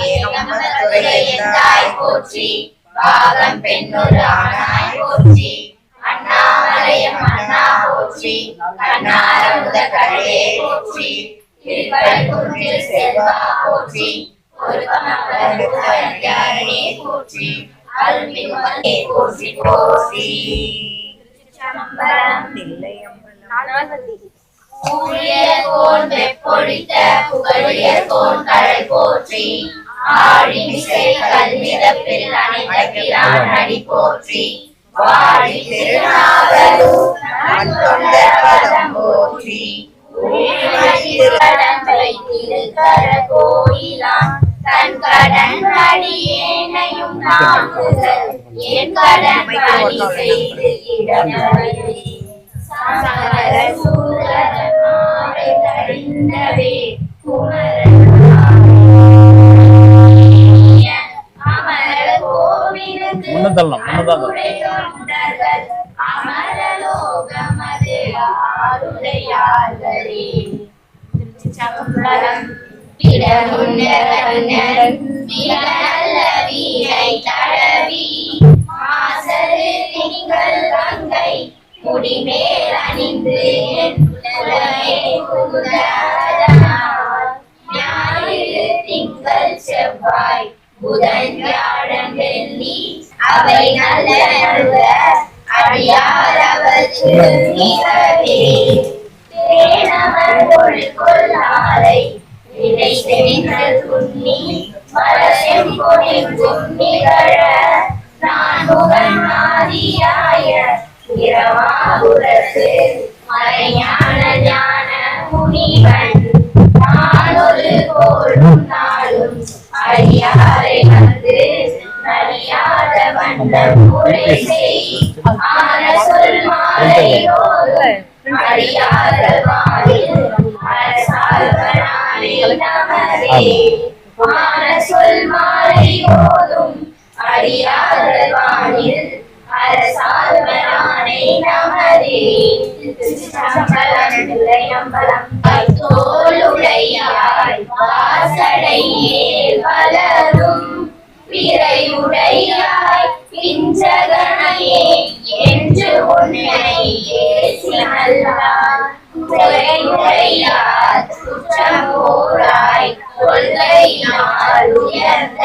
ஏகம்பத்துரை எந்தாய் பாகம் பெண்ணொரு ஆனாய் போற்றி அண்ணாமலையம் அண்ணா போற்றி போற்றி திருப்பதி குன்றில் செல்வா போற்றி ஒரு கமலே போற்றி போற்றி போற்றி சம்பரம் ஊழியர் கோன் வெப்பொழித்த புகழியர் கோன் கழை போற்றி. ஆழிமிசை கல்விதப்பில் அணைந்த பிரான் அடி போற்றி. வாழி திருநாவலூர் தொண்ட பதம் போற்றி. கோயிலான் தன் கடன் அடியேனையும் என் கடன் பணி செய்து இடமறி சமர மாலை தடிந்தவே அமர கோவிலுக்கு முன்ன தள்ளணும், முன்ன தள்ளணும். உடையொண்டர்கள் அமரலோகமது ஆருடையார்களே. திருச்சிற்றம்பலம். இடமுன்னரன் மிக நல்ல வீணை தடவி மாசரு திங்கள் கங்கை முடிமேல் அணிந்து என் திங்கள் செவ்வாய் புதன் வியாழன் வெள்ளி அவை நல்ல நல்க அடியார் அவருக்கு தேனவர் கொள்கொள் நாளை விதை பொழிக்கும் நிகழ நான் முகன் இரவாகுரத்து மறைஞான ஞான முனிவன். நானொரு கோளும் நாளும் அறியாரை வந்து அறியாத வண்ணம் முறை செய். ஆன சொல் மாலையோடு அறியாத வாயில் நமரே ஆன சொல் அறியாத வாயில் நமரே திருச்சிற்றம்பலம் தில்லையம்பலம் தோளுடையாய் வாசடையேல் விரைவுடையாய் பிஞ்சகனையே என்று உன்னை ஏசினல்லார் குறைவுடையார் குற்றமோராய் கொள்கையினால் உயர்ந்த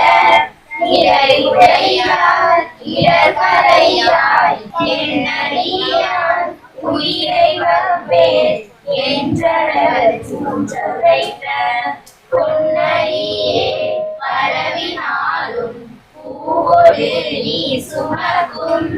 இறைவுடையார் இடர்கரையாய் என்னடியார் உயிரை வப்பேன் என்றவர் சூழ்ந்த பொன்னடியே பரவினாலும் பூவொடு நீ சுமக்கும்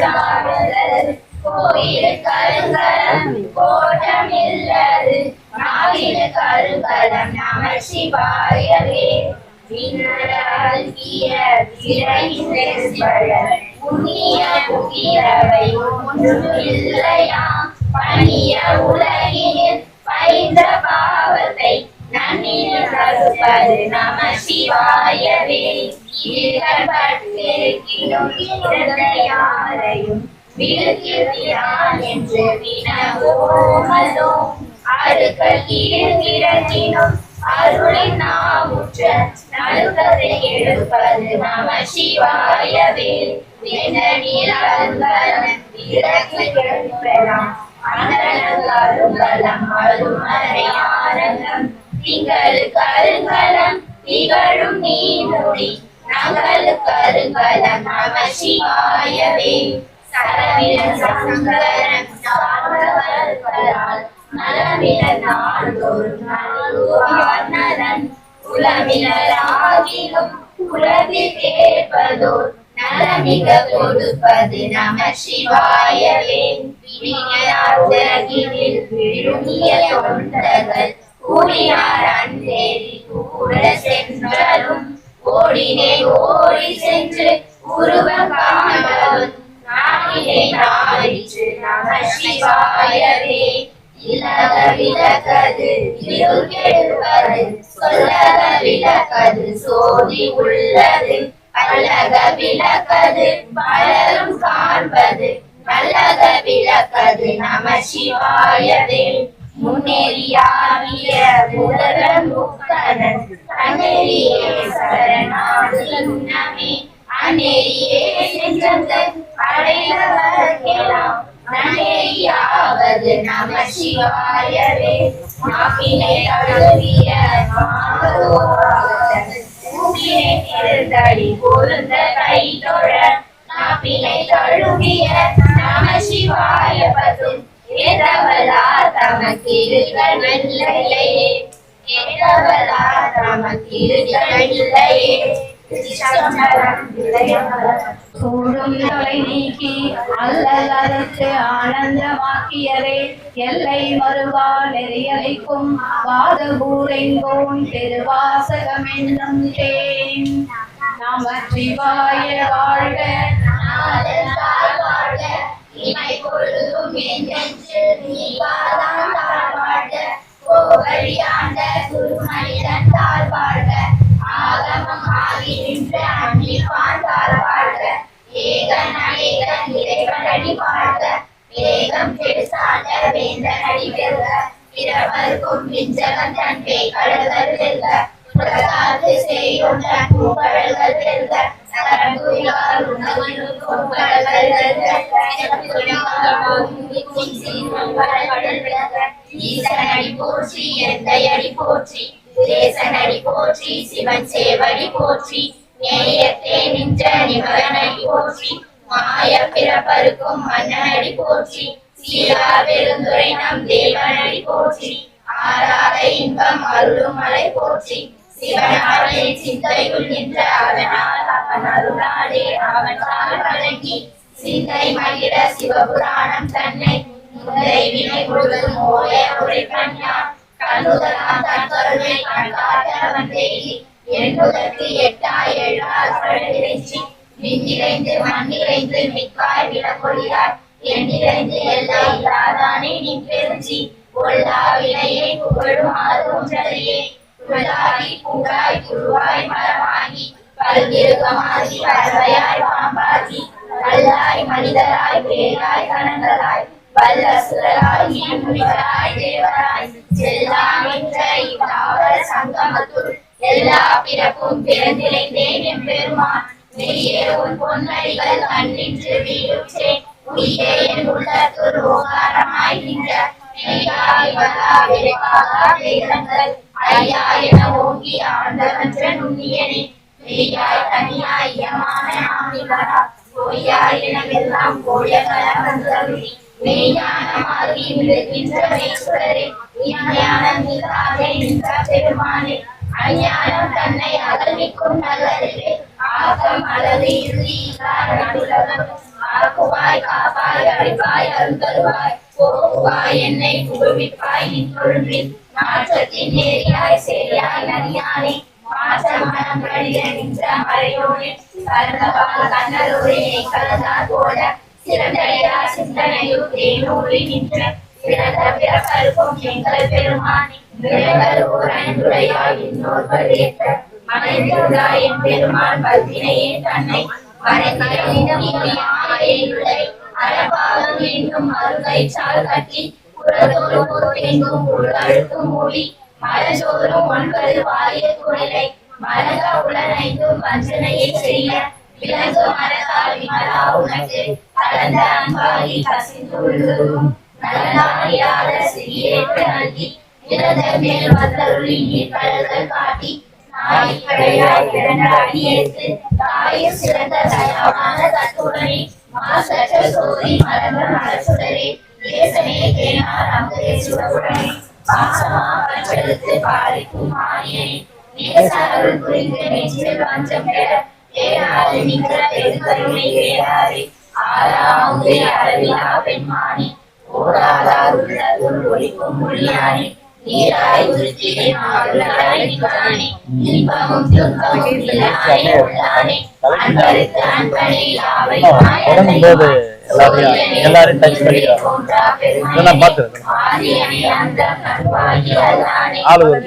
சாடுதல் கோயில் கருங்கலம் கோட்டம் இல்லது நாவின கருங்கலம் நம சிவாயவே விண்ணராகிய திரையின்பழ புண்ணிய புகிரவை ஒன்று இல்லையாம் பணிய உலகினில் பைந்த பாவத்தை நன்னின நம சிவாயவே யாரையும் விழுக்கிறான் என்று வினவோமதோ அருளை நாவுற்ற எடுப்பது நம சிவாயவே. வினநீர் அருங்கலம் இறக்கி அருமறை ஆனந்தம் கருங்கலம் திகழும் நீமுடி நகல் கருங்கலம் நம சிவாயவே சரவின சங்கரம் சார்ந்தவர்களால் கேட்பதோர் நலமிக கொடுப்பது நம சிவாயவே விழிஞர் உலகினில் விழுங்கிய தொண்டர்கள் கூடினார் அன்றேறி கூட சென்றாலும் ஓடினே ஓடி சென்று விளக்கது இருள் கெடுவது சொல்லக விளக்கது சோதி உள்ளது அழக விளக்கது பலரும் காண்பது நல்லக விளக்கது நம சிவாயவே. முன்னேறியாகிய முதல முக்கணன் தன்னேறியே சரணாது உண்ணமே அந்நேரியே சென்றது அடைந்தவர்க்கெல்லாம் நன்னேரியாவது நம சிவாயவே. நாக்கினை தழுவிய மூக்கினை திருந்தடி பொருந்த கை தொழ. நாப்பினை தழுவிய நம சிவாய பதும். தமக்கிருக்க நல்லையே தமக்கிருக்க நல்லையே சூடும் தொலை நீக்கி அல்லல் அறுத்து ஆனந்தமாக்கியதே எல்லை மறுவா நெறியலைக்கும் வாதபூரெங்கோன் திருவாசகம் என்னும் தேன் நம சிவாய வாழ்க நாதத்தால் வாழ்க, இமை பொழுதும் என்றென்று நீவாதான் தாழ் வாழ்க. பெருசாண்ட வேந்தனடி வெல்க. இரவர்க்கும் விஞ்சகன் தன் பேய்கழல்கள் வெல்க. உலகாத்து செய்யும் தன் வெல்க. வெல்க. வெல்க. ஈசனடி போற்றி எந்தையடி போற்றி தேசனடி போற்றி சிவன் சேவடி போற்றி நேயத்தே நின்ற நிமகனடி போற்றி மாய பிறப்பருக்கும் மன்னனடி போற்றி சீரா பெருந்துரை நம் தேவனடி போற்றி. ஆராத இன்பம் அருளும் மலை போற்றி. சிவனாலே சிந்தையுள் நின்ற அவனால் அவன் அருளாலே அவனால் வழங்கி சிந்தை மகிழ சிவபுராணம் தன்னை. முந்தை வினை முழுவதும் ஓய உரைப்பன் கண்ணா கண்ணுதலாம் தன் கருணை அவன் தேடி. என்பதற்கு எட்டா ஏழால் பழவிரைச்சி மின்னிறைந்து மண்ணிறைந்து மிக்காய் விடப்பொழியார். எண்ணிறைந்து எல்லாம் தாதானே நீ பெருஞ்சி கொல்லா வினையை புகழும் ஒன்றரையே புகழாகி பூங்காய் புழுவாய் மரமாகி பல்கிருகமாகி பறவையாய் பாம்பாகி கல்லாய் மனிதராய் பேராய் கணங்களாய் வல்ல சுரராய் முனிவராய் தேவராய் செல்லாம் என்ற இவ்வாவர சங்கமத்துள் எல்லா பிறப்பும் பிறந்திழைந்தேன் என் பெருமான் மெய்யே உன் பொன்னடிகள் கண்ணின்று வீழ்ச்சேன் உயிரே என் உள்ளத்துள் ஓங்காரமாய் நின்ற மெய்யாய் வலா விரைவாகா வேதங்கள் ஐயா என ஓங்கி ஆண்டவன்ற நுண்ணியனே மெய்யாய் தனியாய் யமான பொய்யாய் எனவெல்லாம் கோயகல வந்தருளி விழுகின்ற நின்ற பெருமானே அஞ்ஞானம் தன்னை அகழ்விக்கும் நகரிலே ஆகம் அல்லது இறுதி இல்லாத ஆக்குவாய் காப்பாய் அழிப்பாய் அருந்தருவாய். போக்குவாய் என்னை புகுவிப்பாய் நின்றொழும்பில் மாற்றத்தின் நேரியாய் சேரியாய் நதியானே மாற்ற மனம் கழிய நின்ற மறையோனே கலந்தார் போல. சிறந்தடையா நின்ற. பிறந்த பிறப்பருக்கும் எங்கள் பெருமானே. ஓர் அன்புடையாய் என் பெருமான் பத்தினையே தன்னை. மறைந்திருந்தே அறப்பாகம் என்னும் கட்டி புறத்தோடு போத்தெங்கும் உள்ளழுத்து மூடி மலச்சோறும் ஒன்பது வாரிய குழலை மலக உளனைந்தும் வஞ்சனையை செய்ய விலங்கு மரத்தால் விமலா உனக்கு கலந்த அன்பாகி கசிந்து சிறியேற்று நல்கி மேல் வந்தருளி நீர் கடல்கள் காட்டி நாய் பிறந்த அடியேற்று. தாயில் சிறந்த தயாவான தத்துடனே மாசற்ற சோதி மலர்ந்த மலச்சுடரே தேசனே தேனார் அமுதே சுடவுடனே. பாசமா பற்றெடுத்து பாலிக்கும் மானியனே. நேச நெஞ்சில் பெற. நின்ற பெருங்கருணை வேறாரே அளவிலா பெண்மானே. உள்ளதுள் ஒளிக்கும் மொழியானே நீராய் உருத்திரை மாறுளாய் நின்றானே. இன்பமும் துன்பமும் இல்லானே உள்ளானே. அன்பருக்கு அன்பனே யாவை எல்லாரையும் எல்லாரையும் டச் பார்த்து ஆளு ஒரு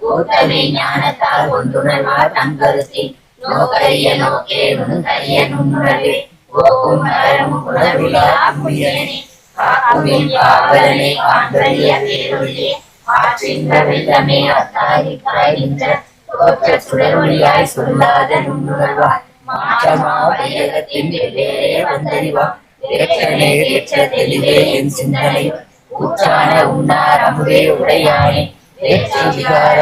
கூட்டமே ஞானத்தால் நோக்கரிய நோக்கே நுண்கரிய நுண்ணுணர்வே நரமும் உணர்விலா காக்குமின் காவலனே காண்பறிய பேரொழியே ஆற்றின்ற வெள்ளமே அத்தாரிக்காய் நின்ற தோற்ற சொல்லாத நுண்ணுணர்வாய். மாற்றமா வையகத்தின் வெவ்வேறே வந்தறிவா. ஏற்றனே ஏற்ற தெளிவே என் சிந்தனை. ஊற்றான அமுதே உடையானே. ஏற்ற விகார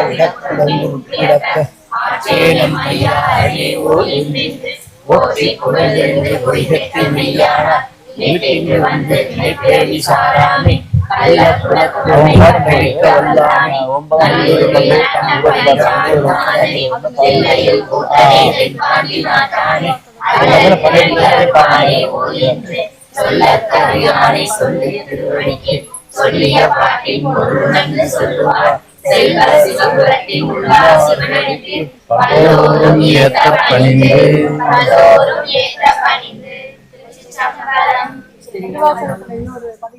ஐயா ஓ பொய்கத்தில் நீட்டின்று வந்து நினைப்பேவி சாராமே. கள்ள குலக்குடமை கற்பிக்க வல்லானே நல்லொரு மகன் தம்படி சார்ந்தானே எல்லையில் கூட்டனே தென்பாண்டி நாட்டானே அல்லது படைப்பானே ஓ என்று சொல்லக் கருயானை சொல்லி திருவடிக்கு சொல்லிய பாட்டின் பொருளுணர்ந்து சொல்லுவார் செல்வ சிவபுரத்தின் உள்ளார் சிவனடிக்கு பல்லோரும் ஏற்ற பணிந்து பல்லோரும் ஏற்ற பணிந்து Jadi, langsung.